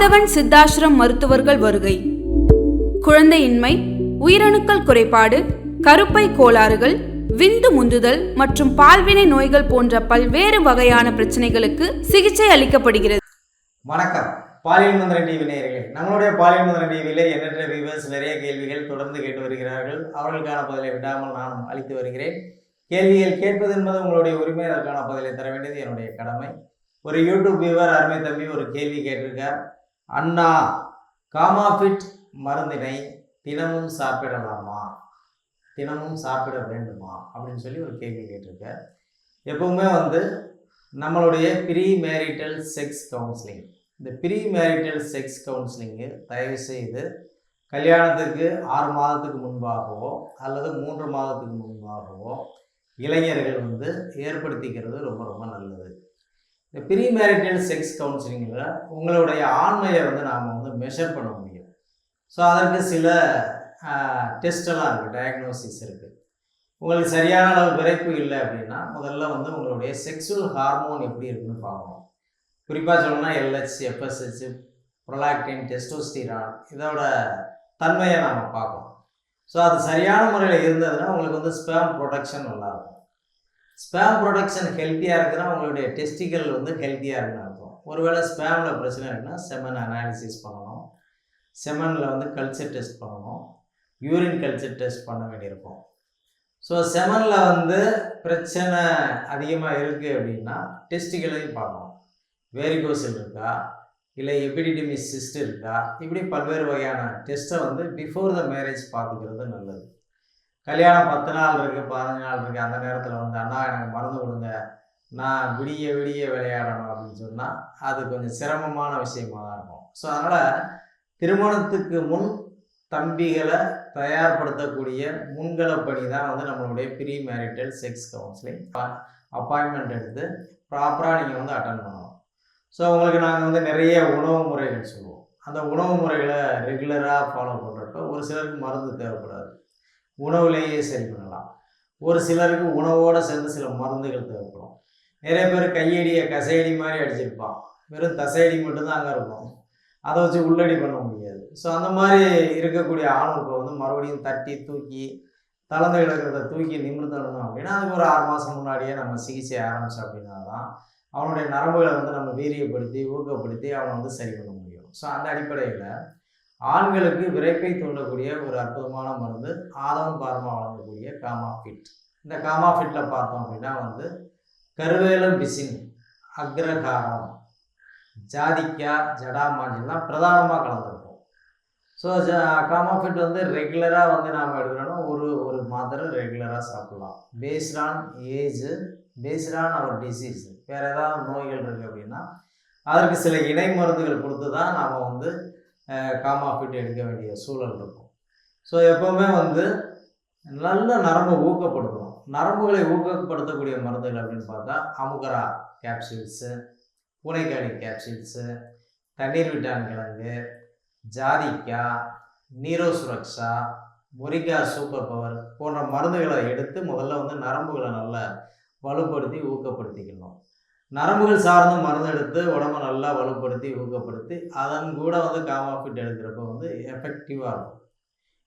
மாதவன் சித்தாசிரம் மருத்துவர்கள் வருகை. குழந்தையின்மை உயிரணுக்கள் குறைபாடு கருப்பை கோளாறுகள் விந்து முந்துதல் மற்றும் பால்வினை நோய்கள் போன்ற பல்வேறு வகையான பிரச்சனைகளுக்கு சிகிச்சை அளிக்கப்படுகிறது. வணக்கம். பாலியல் மந்திர டிவி நேயர்களே நம்மளுடைய பாலியல் மந்திர டிவியிலே எண்ணற்ற வியூவர்ஸ் நிறைய கேள்விகள் தொடர்ந்து கேட்டு வருகிறார்கள். அவர்களுக்கான பதிலை விடாமல் நானும் அளித்து வருகிறேன். கேள்விகள் கேட்பது என்பது உங்களுடைய உரிமை அதற்கான பதிலை தர வேண்டியது என்னுடைய கடமை. ஒரு யூடியூப் வியூவர் அருமை தம்பி ஒரு கேள்வி கேட்டிருக்கார். அண்ணா காமாஃபிட் மருந்தினை தினமும் சாப்பிடலாமா? தினமும் சாப்பிட வேண்டுமா? அப்படின்னு சொல்லி ஒரு கேள்வி கேட்டிருக்கேன் எப்பவுமே வந்து நம்மளுடைய ப்ரீ மேரிட்டல் செக்ஸ் கவுன்சிலிங் இந்த ப்ரீ மேரிட்டல் செக்ஸ் கவுன்சிலிங்கு தயவு செய்து கல்யாணத்துக்கு ஆறு மாதத்துக்கு முன்பாகவோ அல்லது மூன்று மாதத்துக்கு முன்பாகவோ இளைஞர்கள் வந்து ஏற்படுத்திக்கிறது ரொம்ப ரொம்ப நல்லது. இந்த ப்ரீ மேரிட்டல் செக்ஸ் கவுன்சிலிங்கில் உங்களுடைய ஆண்மையை வந்து நாம் வந்து மெஷர் பண்ண முடியும். ஸோ அதற்கு சில டெஸ்டெல்லாம் இருக்குது டயக்னோசிஸ் இருக்குது உங்களுக்கு சரியான அளவு விரைப்பு இல்லை அப்படின்னா முதல்ல வந்து உங்களுடைய செக்ஸுவல் ஹார்மோன் எப்படி இருக்குன்னு பார்க்கணும். குறிப்பாக சொல்லணும்னா எல்ஹெச் எஃப்எஸ்ஹெச் ப்ரொலாக்டின் டெஸ்டோஸ்டிரான் இதோட தன்மையை நாம் பார்க்கணும். ஸோ அது சரியான முறையில் இருந்ததுன்னா உங்களுக்கு வந்து ஸ்பேம் ப்ரொடக்ஷன் நல்லாயிருக்கும் ஸ்பேம் ப்ரொடக்ஷன் ஹெல்த்தியாக இருக்குன்னா உங்களுடைய டெஸ்டிகள் வந்து ஹெல்த்தியாக இருக்குன்னு அர்த்தம். ஒருவேளை ஸ்பேமில் பிரச்சனை இருக்குன்னா செமன் அனாலிசிஸ் பண்ணணும். செமனில் வந்து கல்ச்சர் டெஸ்ட் பண்ணணும். யூரின் கல்ச்சர் டெஸ்ட் பண்ண வேண்டியிருக்கும். ஸோ செமனில் வந்து பிரச்சனை அதிகமாக இருக்குது அப்படின்னா டெஸ்டிகளையும் பார்க்கணும். வேரிகோசல் இருக்கா? இல்லை எபிடிடிமிஸ் சிஸ்ட் இருக்கா? இப்படி பல்வேறு வகையான டெஸ்ட்டை வந்து பிஃபோர் த மேரேஜ் பார்த்துக்கிறது நல்லது. கல்யாணம் பத்து நாள் இருக்குது பதினஞ்சு நாள் இருக்குது அந்த நேரத்தில் வந்து அண்ணா எனக்கு மறந்து கொடுங்க நான் விடிய விடிய விளையாடணும் அப்படின்னு சொன்னால் அது கொஞ்சம் சிரமமான விஷயமாக தான் இருக்கும். ஸோ அதனால் திருமணத்துக்கு முன் தம்பிகளை தயார்படுத்தக்கூடிய முன்கள பணி தான் வந்து நம்மளுடைய pre marital sex counselling appointment எடுத்து ப்ராப்பராக நீங்கள் வந்து அட்டன் பண்ணணும். ஸோ உங்களுக்கு நாங்கள் வந்து நிறைய உணவு முறைகள் சொல்லுவோம். அந்த உணவு முறைகளை ரெகுலராக ஃபாலோ பண்ணுறப்ப ஒரு சிலருக்கு மருந்து தேவைப்படாது. உணவுலேயே சரி பண்ணலாம். ஒரு சிலருக்கு உணவோடு சேர்ந்து சில மருந்துகள் தேவைப்படும். நிறைய பேர் கையடியை கசையடி மாதிரி அடிச்சிருப்பான். வெறும் தசையடி மட்டும்தான் அங்கே இருக்கும். அதை வச்சு உள்ளடி பண்ண முடியாது. ஸோ அந்த மாதிரி இருக்கக்கூடிய ஆணுக்கு வந்து மறுபடியும் தட்டி தூக்கி தளர்ந்து கிடக்கிறத தூக்கி நிமிர்த்தணும் அப்படின்னா அதுக்கு ஒரு ஆறு மாதம் முன்னாடியே நம்ம சிகிச்சை ஆரம்பித்தோம் அப்படின்னா தான் அவனுடைய நரம்புகளை வந்து நம்ம வீரியப்படுத்தி ஊக்கப்படுத்தி அவனை வந்து சரி பண்ண முடியும். ஸோ அந்த அடிப்படையில் ஆண்களுக்கு விரைப்பை தூண்டக்கூடிய ஒரு அற்புதமான மருந்து ஆதவன் பாரமாக வழங்கக்கூடிய காமா ஃபிட். இந்த காமா ஃபிட்டில் பார்த்தோம் அப்படின்னா வந்து கருவேலம் பிசின் அக்ரகாரம் ஜாதிக்கா ஜடாமாஞ்செல்லாம் பிரதானமாக கலந்துருக்கும். ஸோ ஜ காமாஃபிட் வந்து ரெகுலராக வந்து நாம் எடுக்கிறோன்னா ஒரு ஒரு மாத்திரை ரெகுலராக சாப்பிடலாம். பேஸ்டான் ஆன் ஏஜு பேஸ்ட் அவர் டிசீஸ் வேறு ஏதாவது நோய்கள் இருக்குது அப்படின்னா அதற்கு சில இணை மருந்துகள் கொடுத்து தான் நாம் வந்து காமாஃபிட் எடுக்க வேண்டிய சூழல் இருக்கும். ஸோ எப்போவுமே வந்து நல்ல நரம்பை ஊக்கப்படுத்தணும். நரம்புகளை ஊக்கப்படுத்தக்கூடிய மருந்துகள் அப்படின்னு பார்த்தா அமுகரா கேப்சூல்ஸு பூனைக்காடி கேப்சூல்ஸு தண்ணீர் விட்டான் கிழங்கு ஜாதிக்கா நீரோ சுரக்ஷா முரிகா சூப்பர் பவர் போன்ற மருந்துகளை எடுத்து முதல்ல வந்து நரம்புகளை நல்லா வலுப்படுத்தி ஊக்கப்படுத்திக்கணும். நரம்புகள் சார்ந்த மருந்து எடுத்து உடம்ப நல்லா வலுப்படுத்தி ஊக்கப்படுத்தி அதன் கூட வந்து காமாஃபிட் எடுக்கிறப்ப வந்து எஃபெக்டிவாக இருக்கும்.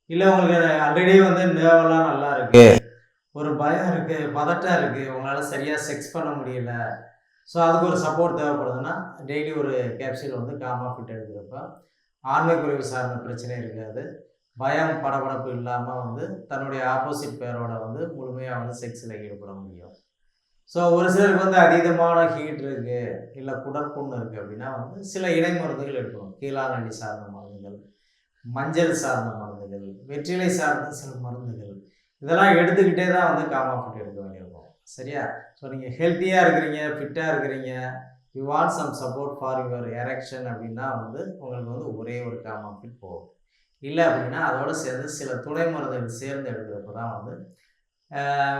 இல்லை உங்களுக்கு ஆல்ரெடி வந்து நேவெல்லாம் நல்லா இருக்கு. ஒரு பயம் இருக்குது பதட்டம் இருக்குது உங்களால் சரியாக செக்ஸ் பண்ண முடியல. ஸோ அதுக்கு ஒரு சப்போர்ட் தேவைப்படுதுன்னா டெய்லி ஒரு கேப்சூல் வந்து காமாஃபிட் எடுக்கிறப்ப ஆண்மை குறைவு சார்ந்த பிரச்சனை இருக்காது. பயம் படபடப்பு இல்லாமல் வந்து தன்னுடைய ஆப்போசிட் பேரோட வந்து முழுமையாக வந்து செக்ஸில் ஈடுபட முடியும். ஸோ ஒரு சிலருக்கு வந்து அதீதமான ஹீட் இருக்குது இல்லை குடற்புண்ணு இருக்குது அப்படின்னா வந்து சில இடை மருந்துகள் எடுக்கணும் கீழாநண்டி சார்ந்த மருந்துகள் மஞ்சள் சார்ந்த மருந்துகள் வெற்றிலை சார்ந்த சில மருந்துகள். இதெல்லாம் எடுத்துக்கிட்டே தான் வந்து காமாஃபிட் எடுக்க வேண்டியிருக்கும். சரியா? ஸோ நீங்கள் ஹெல்த்தியாக இருக்கிறீங்க ஃபிட்டாக இருக்கிறீங்க you want some support for your erection அப்படின்னா வந்து உங்களுக்கு வந்து ஒரே ஒரு காமாஃபிட் போகும் இல்லை அப்படின்னா அதோடு சேர்ந்து சில துணை மருந்துகள் சேர்ந்து எடுக்கிறப்ப தான் வந்து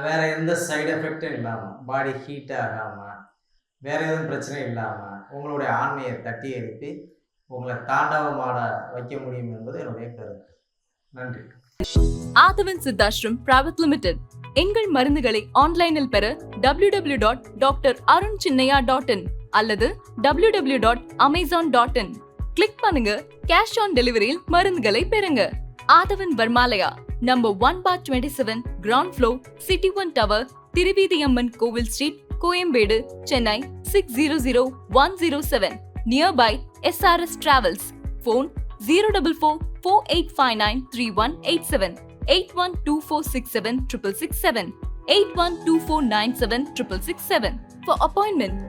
வேறு எந்த சைடு எஃபெக்டும் இல்லாமல் பாடி ஹீட் ஆகாமல் வேறு எதுவும் பிரச்சனை இல்லாமல் உங்களுடைய ஆண்மையை தட்டி எழுப்பி உங்களை தாண்டவமாட வைக்க முடியும் என்பது என்னுடைய கருத்து. நன்றி. ஆதவன் சித்தாஷ்ரம் பிரைவேட் லிமிடெட் எங்கள் மருந்துகளை ஆன்லைனில் பெற W W dot doctor Arun Chinnaiya dot in அல்லது W W dot Amazon dot in click பண்ணுங்க கேஷ் ஆன் டெலிவரியில் மருந்துகளை பெறுங்க. Aadhavan Varmalaya. Number one four twenty seven ground floor city one tower Thiruveethiamman Kovil street Koyambedu Chennai six zero zero one zero seven nearby SRS travels phone zero double four four eight five nine three one eight seven eight one two four six seven triple six seven eight one two four nine seven triple six seven for appointment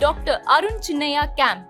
Dr. Arun Chinnaya Camp.